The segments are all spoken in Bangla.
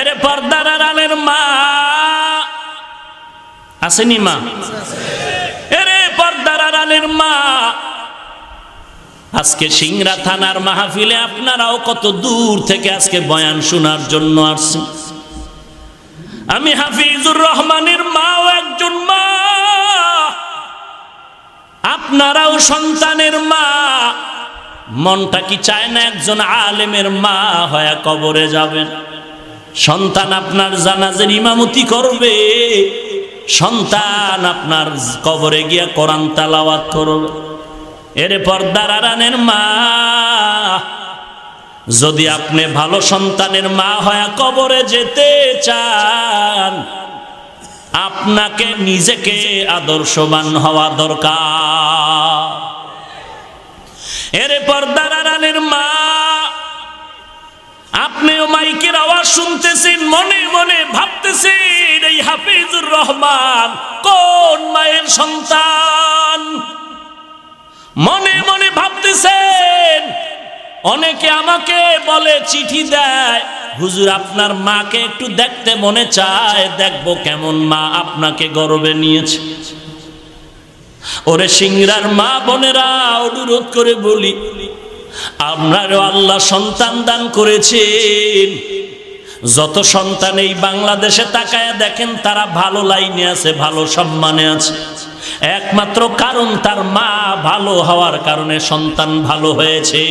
এরে পর্দার আড়ালের মা। আসেনি মা? এরে পর্দার আড়ালের মা। আজকে সিংরা থানার মাহফিলে আপনারাও কত দূর থেকে আজকে বয়ান শোনার জন্য আসছেন। আমি হাফিজুর রহমানের মাও একজন মা। আপনারাও সন্তানের মা। মনটা কি চায় না একজন আলেমের মা হয়ে কবরে যাবেন? সন্তান আপনার জানাজের ইমামতি করবে। সন্তান আপনার কবরে গিয়া কোরআন তালাওয়াত করবে। এরে পর্দার আরানের মা, যদি আপনি ভালো সন্তানের মা হয়ে কবরে যেতে চান, আপনাকে নিজেকে আদর্শবান হওয়া দরকার। এরে পর্দার আড়ালের মা আপনিও মাইকের আওয়াজ শুনতেছেন, মনে মনে ভাবতেছেন, এই হাফিজুর রহমান কোন মায়ের সন্তান? মনে মনে ভাবতেছেন, অনেকে আমাকে বলে, চিঠি দেয়, হুজুর আপনার মাকে একটু দেখতে মনে চায়, দেখব কেমন মা আপনাকে গর্বে নিয়েছে। ওরে সিংরার মা বোনেরা অনুরোধ করে বলি আপনারও আল্লাহ সন্তান দান করেছেন। যত সন্তান এই বাংলাদেশে তাকায় দেখেন, তারা ভালো লাইনে আছে, ভালো সম্মানে আছে। একমাত্র কারণ তার মা ভালো হওয়ার কারণে সন্তান ভালো হয়েছে।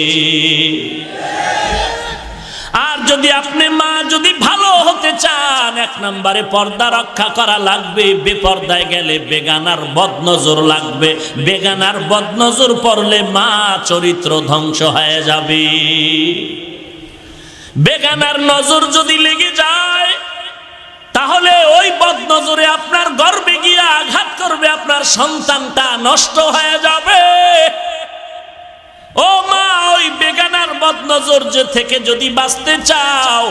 আর যদি আপনি মা যদি ভালো চান, এক নম্বরে পর্দা রক্ষা করা লাগবে, বেপর্দায় গেলে বেগানার বদনজর লাগবে। বেগানার বদনজর পড়লে মা চরিত্র ধ্বংস হয়ে যাবে। বেগানার নজর যদি লেগে যায়, তাহলে ওই বদনজরে আপনার গর্বে গিয়ে আঘাত করবে, আপনার সন্তানটা নষ্ট হয়ে যাবে। ও মা, ওই বেগানার বদনজর যে থেকে যদি বাঁচতে চাও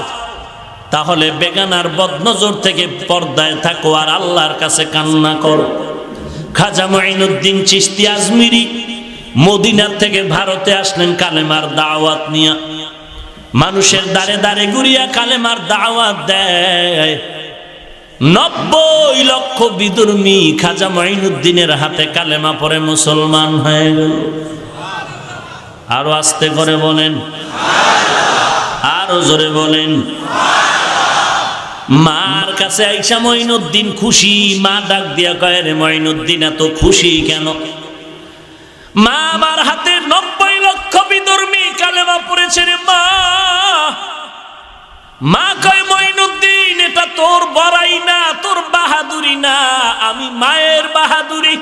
তাহলে বেগানার বদনজর থেকে পর্দায় থাকো আর আল্লাহর কাছে কান্না করো। খাজা মাইনুদ্দিন চিস্তি আজমিরি মদিনার থেকে ভারতে আসলেন কালেমার দাওয়াত নিয়ে। মানুষের দাঁড়ে দাঁড়ে গুড়িয়া কালেমার দাওয়াত দেয়। নব্বই লক্ষ বিদুর্মী খাজা মাইনুদ্দিনের হাতে কালেমা পরে মুসলমান হয়ে গেল। আরও আস্তে করে বলেন। আরও জোরে বলেন। মার কাছে আইসা মঈনুদ্দিন খুশি, মা ডাক দিয়া কয় রে মঈনুদ্দিন, এত খুশি কেন? মা আমার হাতে নব্বই লক্ষ বিধর্মী কালেমা পড়েছে রে মা। মা কয়, মঈনুদ্দিন, এটা তোর বড়াই না, তোর বাহাদুরি না, আমি মায়ের বাহাদুরি।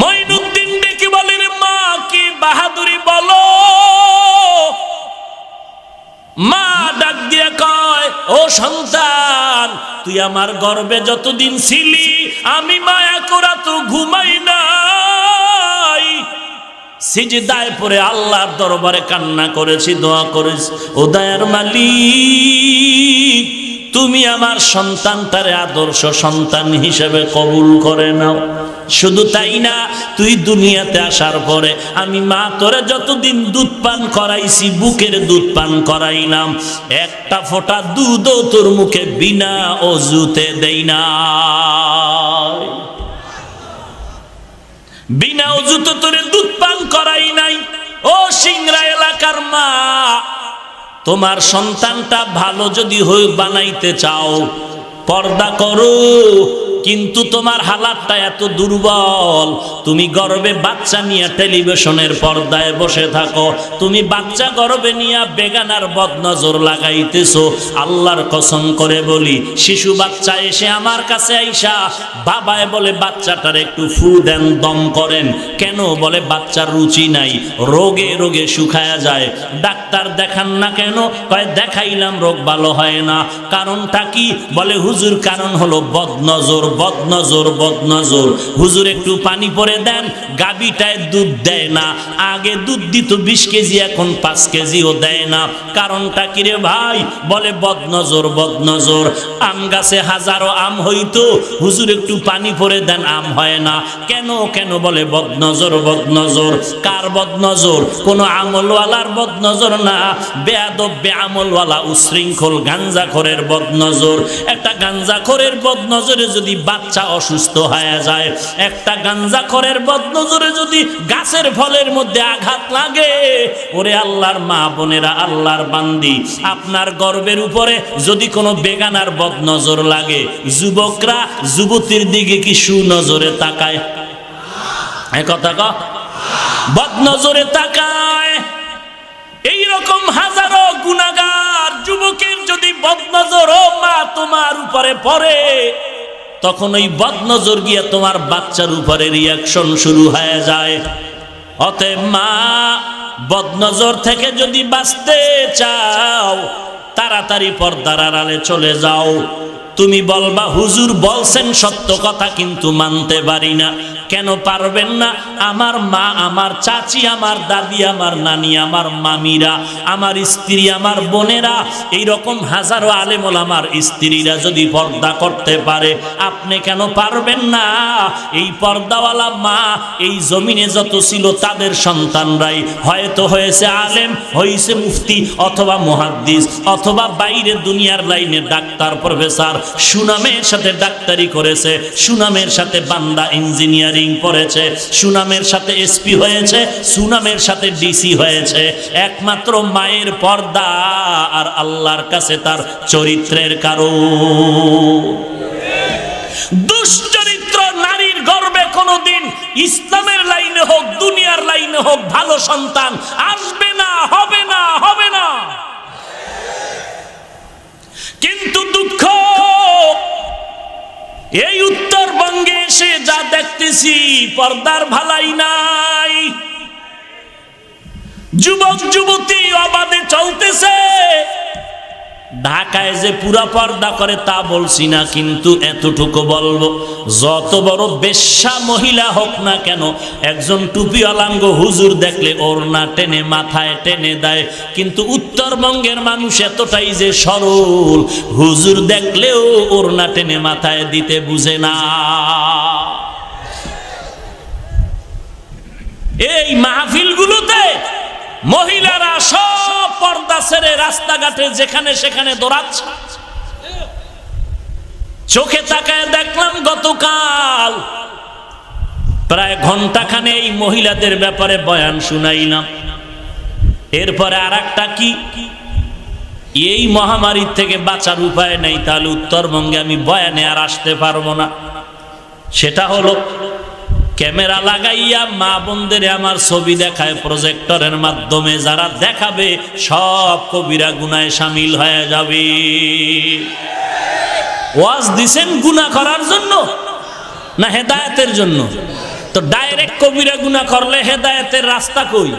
মঈনুদ্দিন ডেকে বলে, রে মা, কি বাহাদুরি বলো? মা ডাক দিয়া কয়, ও সন্তান, তুই আমার গর্বে যতদিন ছিলি, আমি মায়া করা তো ঘুমাই নাই। সিজদায় পরে আল্লাহর দরবারে কান্না করেছি, দোয়া করেছি, ও দয়ার মালিক, তুমি আমার সন্তানটারে আদর্শ সন্তান হিসেবে কবুল করে নাও। শুধু তাই না, তুই দুনিয়াতে আসার পরে আমি মা তোরে যতদিন দুধ পান করাইছি, বুকের দুধ পান করাইলাম, একটা ফোঁটা দুধও তোর মুখে বিনা অজুতে দেই না বিনা অজুতে তোরে দুধ পান করাই নাই। ও সিংরা এলাকার মা, তোমার সন্তানটা ভালো যদি হয়ে বানাইতে চাও, পর্দা করো কিন্তু তোমার হালাতটা এত দুর্বল। তুমি গর্বে বাচ্চা নিয়ে টেলিভিশনের পর্দায় বসে থাকো। তুমি বাচ্চা গর্বে নিয়ে বেগানার বদনজর লাগাইতেছো। আল্লাহর কসম করে বলি, শিশু বাচ্চা এসে আমার কাছে আইসা, বাবায় বলে বাচ্চাটার একটু ফু দেন, দম করেন। কেন? বলে বাচ্চার রুচি নাই। রোগে রোগে শুকায়া যায়। ডাক্তার দেখান না কেন? কয়, দেখাইলাম, রোগ ভালো হয় না। কারণটা কি? বলে, হুজুর, কারণ হলো বদনজর বদনজর বদনজর। হুজুর, একটু পানি পরে দেন গাবিটায় দুধ দেয় না। আগে দুধ দিত বিশ কেজি, এখন পাঁচ কেজিও দেয় না। কারণটা কিরে ভাই? বলে, বদনজর বদনজর। আম গাছে হাজারো আম হইতো। হুজুর, একটু পানি পরে দেন, আম হয় না। কেন কেন? বলে, বদনজর বদনজর। কার বদনজর? কোন আমলওয়ালার বদনজর না। বেয়াদব, বেআমলওয়ালা, উশৃঙ্খল, গাঞ্জাখরের বদনজর। একটা গাঞ্জাখরের বদনজরে যদি বাচ্চা অসুস্থ হয়ে যায়। একটা গাঞ্জা গাঞ্জাখরের বদনজরে যদি গাছের ফলের মধ্যে আঘাত লাগে, ওরে আল্লাহর মা বোনেরা, আল্লাহর বান্দি, আপনার গর্বের উপরে যদি কোনো বেগানার বদনজর লাগে, যুবকরা যুবতীর দিকে কি সুনজরে তাকায়? কথা ক। বদনজরে তাকায়। এইরকম হাজারো গুণাগার যুবকের যদি বদনজর ও মা তোমার উপরে পড়ে তখন ওই বদনজর গিয়ে তোমার বাচ্চার উপরে রিয়াকশন শুরু হয়ে যায়। অতএব মা, বদনজর থেকে যদি বাঁচতে চাও, তাড়াতাড়ি পর্দার আড়ালে চলে যাও। তুমি বলবা, হুজুর বলছেন সত্য কথা, কিন্তু মানতে পারি না। কেন পারবেন না? আমার মা, আমার চাচি, আমার দাদি, আমার নানি, আমার মামিরা, আমার স্ত্রী, আমার বোনেরা এই রকম হাজারো আলেমল আমার স্ত্রীরা যদি পর্দা করতে পারে, আপনি কেন পারবেন না? এই পর্দাওয়ালা মা, এই জমিনে যত ছিল তাদের সন্তানরাই হয়তো হয়েছে আলেম, হয়েছে মুফতি অথবা মুহাদ্দিস, অথবা বাইরে দুনিয়ার লাইনে ডাক্তার, প্রফেসর, সুনামের সাথে ডাক্তারি করেছে, সুনামের সাথে বান্দা, ইঞ্জিনিয়ারিং পড়েছে সুনামের সাথে এসপি হয়েছে, সুনামের সাথে ডিসি হয়েছে। একমাত্র মায়ের পর্দা আর আল্লাহর কাছে তার চরিত্রের কারণ। দুশ্চরিত্র নারীর গর্বে কোনোদিন ইসলামের লাইনে হোক, দুনিয়ার লাইনে হোক, ভালো সন্তান আসবে না, হবে না হবে না। কিন্তু দুঃখ, এই উত্তরবঙ্গে এসে যা দেখতেছি পর্দার ভালাই নাই। যুবক যুবতী অবাধে চলতেছে। ঢাকায় যে পুরা পর্দা করে তা বলছি না, কিন্তু এতটুকু বলব, যত বড় বেশ্যা মহিলা হোক না কেন, একজন টুপি টুপিওয়ালাঙ্গ হুজুর দেখলে ওর না টেনে মাথায় টেনে দেয়, কিন্তু উত্তরবঙ্গের মানুষ এতটাই যে সরল, হুজুর দেখলেও ওর না টেনে মাথায় দিতে বুঝে না। এই মাহফিলগুলোতে মহিলারা সব পর্দা ছেড়ে রাস্তাঘাটে যেখানে সেখানে দৌড়াচ্ছে। চোখে তাকায় দেখলাম গতকাল প্রায় ঘন্টাখানে এই মহিলাদের ব্যাপারে বয়ান শুনাইলাম। এরপরে আর একটা কি? এই মহামারীর থেকে বাঁচার উপায় নেই, তাহলে উত্তরবঙ্গে আমি বয়ানে আর আসতে পারব না। সেটা হলো ক্যামেরা লাগাইয়া মা বোনদের আমার ছবি দেখায় প্রজেক্টরের মাধ্যমে, যারা দেখাবে সব কবিরা গুনায় সামিল হয়ে যাবে। ওয়াজ দিছেন গুনাহ করার জন্য না হেদায়তের জন্য? তো ডাইরেক্ট কবিরা গুনাহ করলে হেদায়তের রাস্তা কই?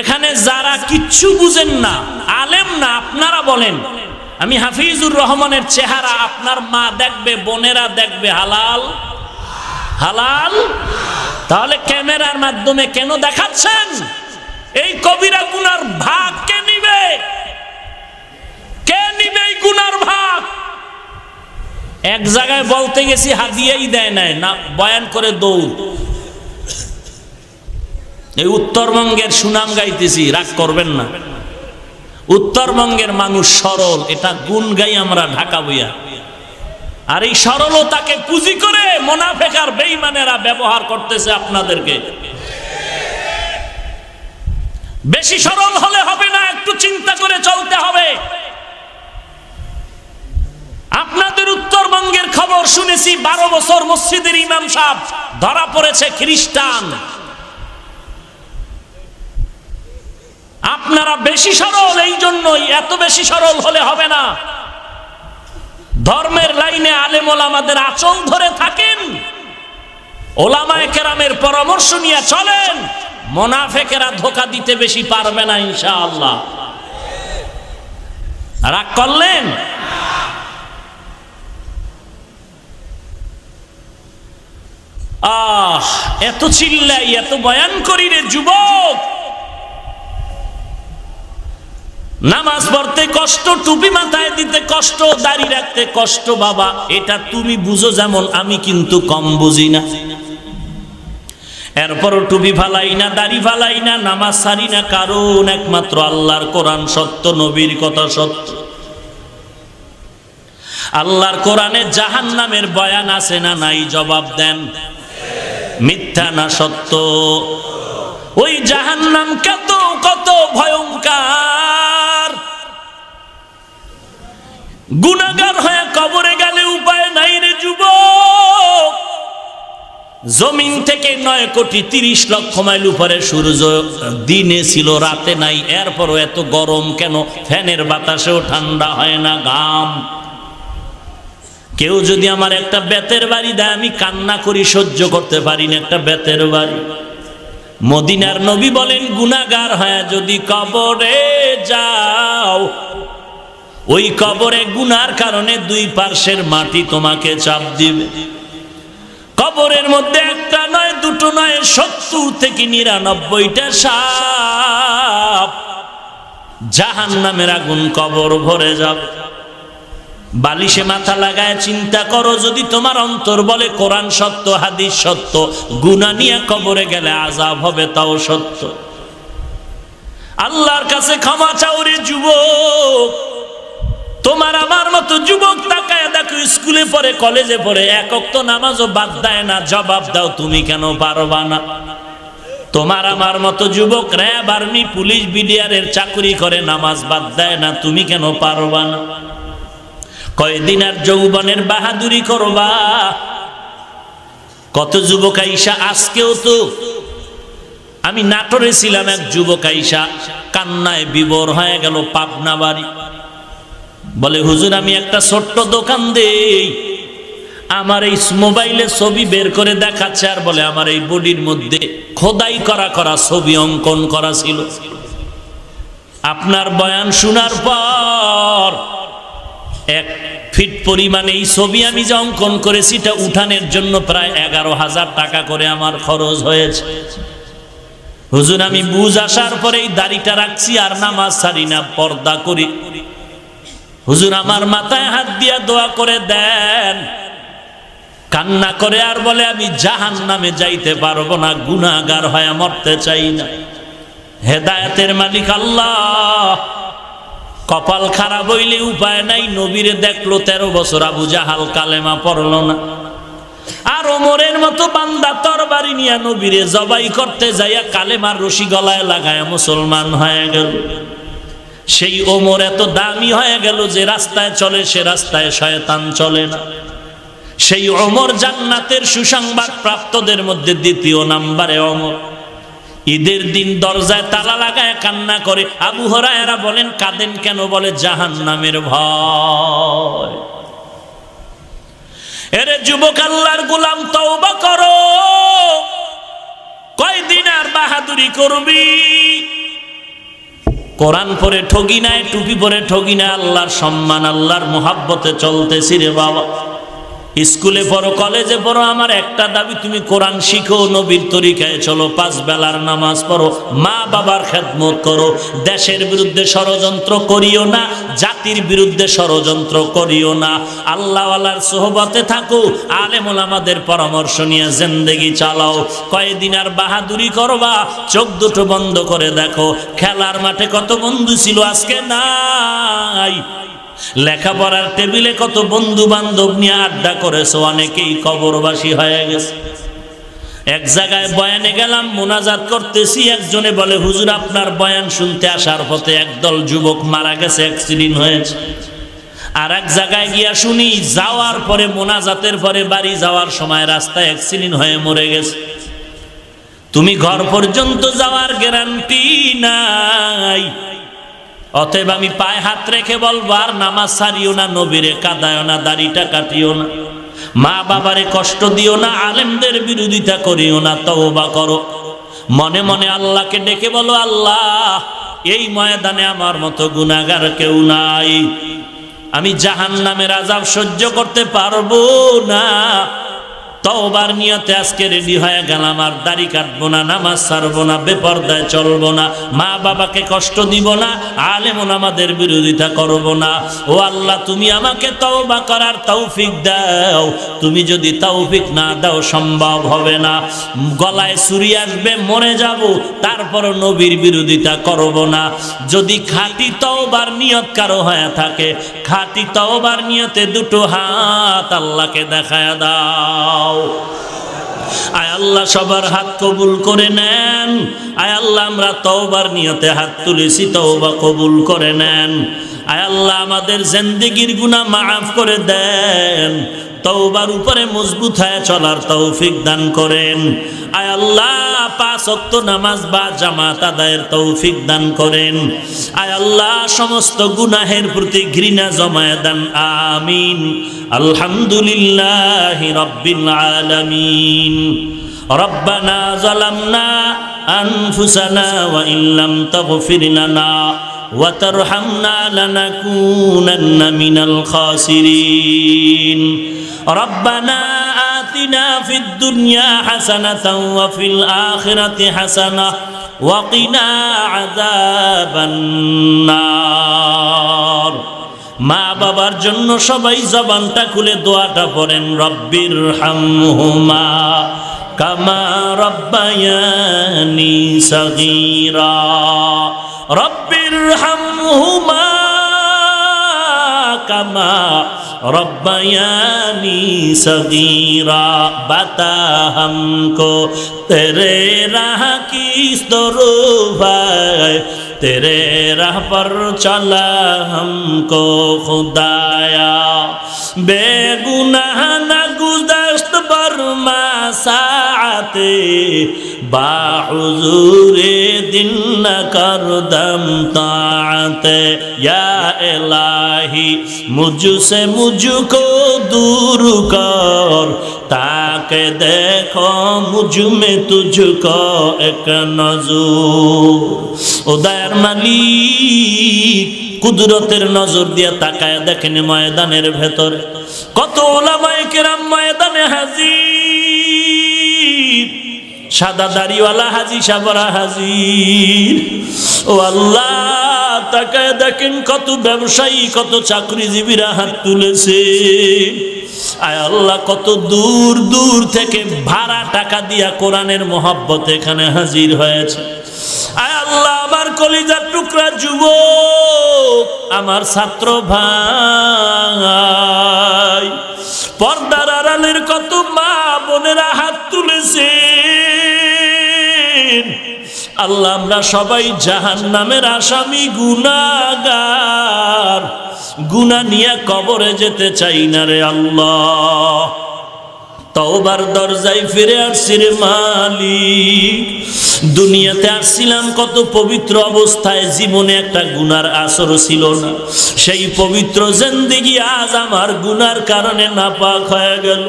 এখানে যারা কিচ্ছু বুঝেন না, আলেম না, আপনারা বলেন। আমি হাফিজুর রহমানের চেহারা, আপনার মা দেখবে, বোনেরা দেখবে হালাল। হালাল? তাহলে ক্যামেরার মাধ্যমে কেন দেখাচ্ছেন? এই কবিরা গুনার ভাগ কে নিবে? কে নিবে এই গুনার ভাগ? এক জায়গায় বলতে গেছি, হাদিয়াই দেয় নাই, না, বয়ান করে দৌড়। এই উত্তরবঙ্গের সুনাম গাইতেছি, রাগ করবেন না। উত্তরবঙ্গের মানুষ সরল, এটা গুণ গাই আমরা ঢাকা বইয়া। আর এই সরলতাকে পুঁজি করে মোনাফেকার বেইমানেরা ব্যবহার করতেছে আপনাদেরকে। বেশি সরল হলে হবে না, একটু চিন্তা করে চলতে হবে। আপনাদের উত্তরবঙ্গের খবর শুনেছি, বারো বছর মসজিদের ইমাম সাহেব ধরা পড়েছে খ্রিস্টান। আপনারা বেশি সরল এই জন্যই এত বেশি সরল হলে হবে না। ধর্মের লাইনে আলেম ওলামাদের আচল ধরে থাকেন। ওলামায় কেরামের পরামর্শ নিয়ে চলেন। মোনাফেকেরা ধোকা দিতে বেশি পারবে না ইনশাআল্লাহ। রাগ করলেন? আহ, এত চিল্লাই এত বয়ান করি রে যুবক। নামাজ পড়তে কষ্ট, টুপি মাথায় দিতে কষ্ট, দাড়ি রাখতে কষ্ট, বাবা, এটা তুমি বুঝো যেমন আমি কিন্তু কম বুঝি না। এরপরও টুপি ফালাই না, দাড়ি ফালাই না, নামাজ সারি না, কারণ একমাত্র আল্লাহর কোরআন সত্য, নবীর কথা সত্য। আল্লাহর কোরআনে জাহান নামের বয়ান আছে না নাই, জবাব দেন। মিথ্যা না সত্য? ওই জাহান নাম কত কত ভয়ঙ্কর। গুণাগার হয়ে কবরে গেলে উপায় নাই রে যুবক। জমিন থেকে নয় কোটি তিরিশ লক্ষ মাইল উপরে সূর্য দিনে ছিল, রাতে নাই। এরপরও এত গরম কেন? ফ্যানের বাতাসেও ঠান্ডা হয় না ঘাম। কেউ যদি আমার একটা বেতের বাড়ি দেয়, আমি কান্না করি, সহ্য করতে পারি না একটা বেতের বাড়ি। মদিনার নবী বলেন গুনাগার হয়ে যদি কবরে যাও ওই কবরে গুনার কারণে দুই পার্শ্বের মাটি তোমাকে চাপ দিবে। কবরের মধ্যে একটা নয়, দুটো নয়, সত্তর থেকে নিরানব্বইটা সাপ জাহান নামের আগুন কবর ভরে যাবে। বালিশে মাথা লাগায় চিন্তা করো, যদি তোমার অন্তর বলে কোরআন সত্য, হাদিস সত্য গুনা নিয়ে কবরে গেলে আজাব হবে, তাও সত্য। আল্লাহর কাছে ক্ষমা চাউরে যুবক। তোমার আমার মতো যুবক তাকায় দেখো, স্কুলে পড়ে, কলেজে পড়ে একক তো নামাজও বাদ দেয় না, জবাব দাও, তুমি কেন পারবা না? তোমার আমার মতো যুবক র্যাব, আর্মি, পুলিশ বিডিআরের চাকরি করে, নামাজ বাদ দেয় না, তুমি কেন পারবা না? কয়দিন আর যৌবনের বাহাদুরি করবা? কত যুবক আইসা, আজকেও তো আমি নাটোরে ছিলাম এক যুবক আইসা, কান্নায় বিবর হয়ে গেল পাবনা বাড়ি। বলে, হুজুর, আমি একটা ছোট্ট দোকান দেই। আমার এই মোবাইলে ছবি বের করে দেখাচ্ছে। আর বলে, আমার এই বডির মধ্যে খোদাই করা করা ছবি অঙ্কন করা ছিল। আপনার বয়ান শোনার পর এক ফিট পরিমাণে এই ছবি আমি যে অঙ্কন করেছি, এটা উঠানের জন্য প্রায় এগারো হাজার টাকা করে আমার খরচ হয়েছে। হুজুর, আমি বুঝ আসার পরে এই দাড়িটা রাখছি আর নামাজ সারি না, পর্দা করি। হুজুর, আমার মাথায় হাত দিয়া দোয়া করে দেন। কান্না করে আর বলে, আমি জাহান নামে যাইতে পারব না গুনাগার হয়ে মরতে চাই না। হেদায়েতের মালিক আল্লাহ। কপাল খারাপ হইলে উপায় নাই, নবীরে দেখল তেরো বছর আবু জাহাল কালেমা পড়ল না। আর ওমরের মতো বান্দা তরবারি নিয়ে নবীরে জবাই করতে যাইয়া কালেমার রশি গলায় লাগায় মুসলমান হয়ে গেল। সেই ওমর এত দামি হয়ে গেল যে রাস্তায় চলে, সে রাস্তায় শয়তান চলে না। সেই অমর জান্নাতের সুসংবাদ প্রাপ্তদের মধ্যে দ্বিতীয় নাম্বারে অমর ঈদের দিন দরজায় তালা লাগায় কান্না করে। আবু হরায়রা বলেন, কাঁদেন কেন? বলে জাহান নামের ভয়। এরে যুবক আল্লাহর গুলাম, তওবা করো। কয়দিন আর বাহাদুরি করবি? কোরআন পরে ঠগি নাই, টুপি পরে ঠগি না আল্লাহর সম্মান, আল্লাহর মোহাব্বতে চলতেছি রে বাবা। স্কুলে পড়ো, কলেজে পড়ো, আমার একটা দাবি, তুমি কোরআন শিখো, নবীর তরিকায় চলো, পাঁচ বেলার নামাজ পড়ো, মা বাবার খেদমত করো, দেশের বিরুদ্ধে ষড়যন্ত্র করিও না, জাতির বিরুদ্ধে ষড়যন্ত্র করিও না। আল্লাহওয়ালার সোহবতে থাকো, আলেমুল আমাদের পরামর্শ নিয়ে জিন্দেগি চালাও। কয়েকদিন আর বাহাদুরি করবা, চোখ দুটো বন্ধ করে দেখো, খেলার মাঠে কত বন্ধু ছিল, আজকে নাই। লেখাপড়ার টেবিলে কত বন্ধু বান্ধব নিয়ে আড্ডা করেছ, অনেকেই কবরবাসী হয়ে গেছে। এক জায়গায় বয়ানে গেলাম, মোনাজাত করতেছি, একজনে বলে, হুজুর, আপনার বয়ান শুনতে আসার পথে একদল যুবক মারা গেছে অ্যাক্সিডেন্ট হয়েছে। আর এক জায়গায় গিয়া শুনি, যাওয়ার পরে, মোনাজাতের পরে বাড়ি যাওয়ার সময় রাস্তায় অ্যাক্সিডেন্ট হয়ে মরে গেছে। তুমি ঘর পর্যন্ত যাওয়ার গ্যারান্টি নাই। অতএব আমি পায়ে হাত রেখে বলব, আর নামাজ সারিও না, নবীরে কাদায় না, দাড়িটা কাটিও না। মা বাবারে কষ্ট দিও না, আলেমদের বিরোধিতা করিও না, তওবা করো। মনে মনে আল্লাহকে ডেকে বলো, আল্লাহ, এই ময়দানে আমার মতো গুনাগার কেউ নাই। আমি জাহান নামের আজাব সহ্য করতে পারব না। তওবার নিয়তে আজকে রেডি হয়ে গেলাম, আর দাড়ি কাটবো না, নামাজ ছাড়বো না, বেপর্দায় চলবো না, মা বাবাকে কষ্ট দিব না আলেমন আমাদের বিরোধিতা করব না। ও আল্লাহ, তুমি আমাকে তওবা করার তৌফিক দাও, তুমি যদি তৌফিক না দাও সম্ভব হবে না। গলায় ছুরি আসবে, মরে যাব তারপর নবীর বিরোধিতা করব না। যদি খাঁটি তওবার নিয়ত কারও হয়ে থাকে, খাঁটি তওবার নিয়তে দুটো হাত আল্লাহকে দেখায় দাও। আয় আল্লাহ, সবার হাত কবুল করে নেন। আয় আল্লাহ, আমরা তওবার নিয়তে হাত তুলেছি, তওবা কবুল করে নেন। আয় আল্লাহ আমাদের জিন্দেগির গুনাহ মাফ করে দেন তওবার উপরে মজবুত হয়ে চলার তৌফিক দান করেন আয় আল্লাহ পাঁচ ওয়াক্ত নামাজ বা জামাত আদায়ের তৌফিক দান করেন আয় আল্লাহ সমস্ত গুনাহের প্রতি ঘৃণা জমায় দান আমিন আলহামদুলিল্লাহ রব্বিল আলামিন ربنا ظلمنا أنفسنا وإن لم تغفر لنا وترحمنا لنكونن من الخاسرين ربنا آتنا في الدنيا حسنة وفي الآخرة حسنة وقنا عذاب النار মা বাবার জন্য সবাই জবানটা খুলে দোয়াটা পড়েন রব্বির হামহুমা কামা রব্বায়ানি সগীরা রব্বির হাম হুমা কামা রব্বায়ানি সগীরা বাতা হামকো তেরে রাহ কি স্তরু ভাই तेरे राह पर चला हमको खुदाया बेगुनाह न गुजश्त बर्मा साते बाहुजूरे दिल न कर दम ताते या इलाही मुझसे मुझको दूर कर ताके देखो मुझ में तुझको एक नजर উদয়ের মালিক কুদরতের নজর দিয়ে তাকায় দেখেন ময়দানের ভেতরে। কত ওলামায়ে ময়দানে হাজির। সাদা দাড়িওয়ালা হাজি, সাবরা হাজির। ও আল্লাহ, তাকায় দেখেন কত ব্যবসায়ী, কত চাকরিজীবীরা হাত তুলেছে। আয় আল্লাহ, কত দূর দূর থেকে ভাড়া টাকা দিয়া কোরআনের মহাব্বত এখানে হাজির হয়েছে। আমার কলিজার টুকরা যুব আমার ছাত্র ভাই। পর্দার আড়ালের কত মা বোনেরা হাত তুলেছে আল্লাহ, আমরা সবাই জাহান নামের আসামি গুনাগার গুনা নিয়ে কবরে যেতে চাই না রে আল্লাহ। তওবার দরজায় ফিরে আসছি রে মালিক। দুনিয়াতে আসছিলাম, কত পবিত্র অবস্থায় জীবনে একটা গুনার আসর ছিল না। সেই পবিত্র জিন্দেগি আজ আমার গুনার কারণে নাপাক হয়ে গেল।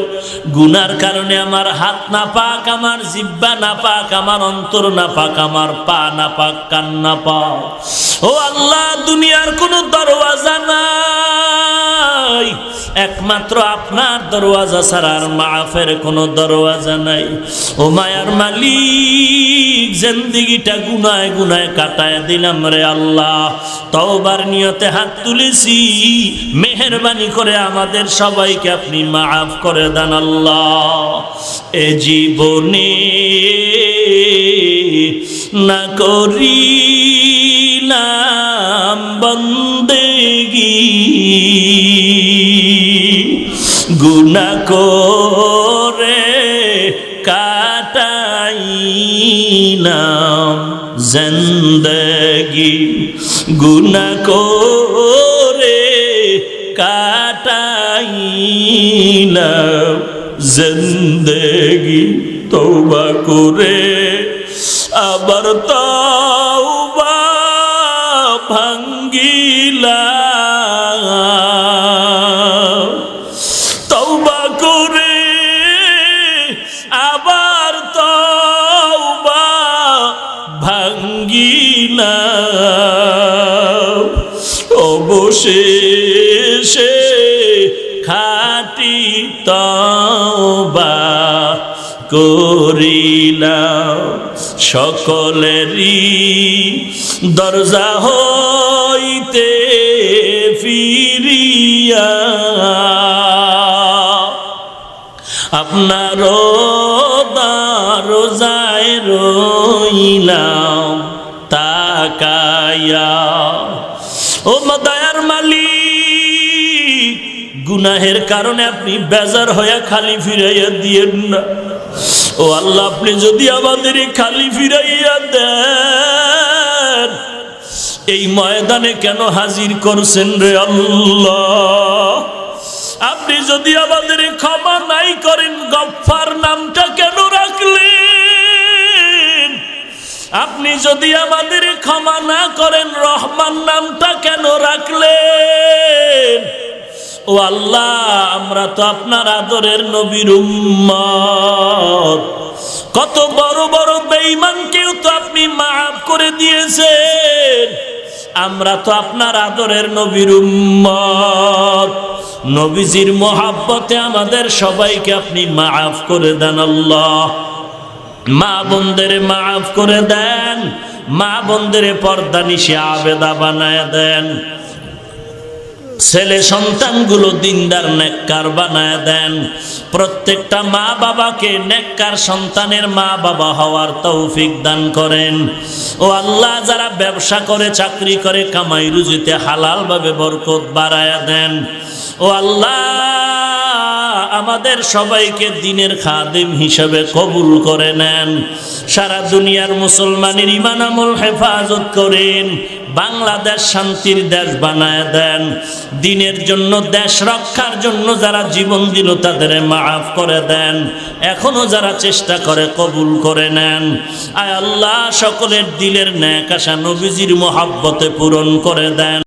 গুনার কারণে আমার হাত নাপাক, আমার জিব্বা নাপাক, আমার অন্তর নাপাক, আমার পা নাপাক, কান নাপাক। ও আল্লাহ, দুনিয়ার কোনো দরওয়াজা নাই। একমাত্র আপনার দরওয়াজা ছাড়া আর মাফের কোনো দরওয়াজা নাই। ও মায়ার মালিক। জিন্দিগিটা গুনায় গুনায় কাটায় দিলাম রে আল্লাহ। তওবার নিয়তে হাত তুলেছি। মেহরবানি করে আমাদের সবাইকে আপনি মাফ করে দেন আল্লাহ। এ জীবনে না করিলাম বন্দেগী। গুনা করে কাটাইলাম জিন্দগি গুনা করে কাটাইলাম জিন্দগি তওবা করে। আবার তওবা ভাঙ্গিলাম অবশেষে খাটি তবা করিলাম। সকলেরই দরজা হইতে ফিরিয়া। আপনার রোজায় রইলাম তাকায়া ও মদায়ার মালিক, গুনাহের কারণে আপনি বেজার হয়ে খালি ফিরাইয়া দিয়েন না। ও আল্লাহ, আপনি যদি আমাদের খালি ফিরাইয়া দেন, এই ময়দানে কেন হাজির করছেন রে আল্লাহ? আপনি যদি আমাদের ক্ষমা নাই করেন গফার নামটা কেন আপনি যদি আমাদের ক্ষমা না করেন, রহমান নামটা কেন রাখলেন? ও আল্লাহ, আমরা তো আপনার আদরের নবীর কত বড় বড় বেঈমানকেও তো আপনি মাফ করে দিয়েছেন। আমরা তো আপনার আদরের নবীর নবীজির মহাব্বতে আমাদের সবাইকে আপনি মাফ করে দেন আল্লাহ। মা বোনদের মাফ করে দেন। মা বোনদের পর্দা নিশে আবেদা বানায় দেন। ছেলে সন্তানগুলো দিনদার নেককার বানায় দেন। প্রত্যেকটা মা বাবাকে নেককার সন্তানের মা বাবা হওয়ার তৌফিক দান করেন। ও আল্লাহ, যারা ব্যবসা করে, চাকরি করে, কামাই রুজিতে হালালভাবে বরকত বাড়ায় দেন। ও আল্লাহ আমাদের সবাইকে দিনের খাদিম হিসেবে কবুল করে নেন। সারা দুনিয়ার মুসলমানের ইমান আমল হেফাজত করেন। বাংলাদেশ শান্তির দেশ বানায় দেন। দিনের জন্য দেশ রক্ষার জন্য যারা জীবন দিল, তাদের মাফ করে দেন। এখনও যারা চেষ্টা করে, কবুল করে নেন। আয় আল্লাহ, সকলের দিলের ন্যাক আশা নবীজির মহাব্বতে পূরণ করে দেন।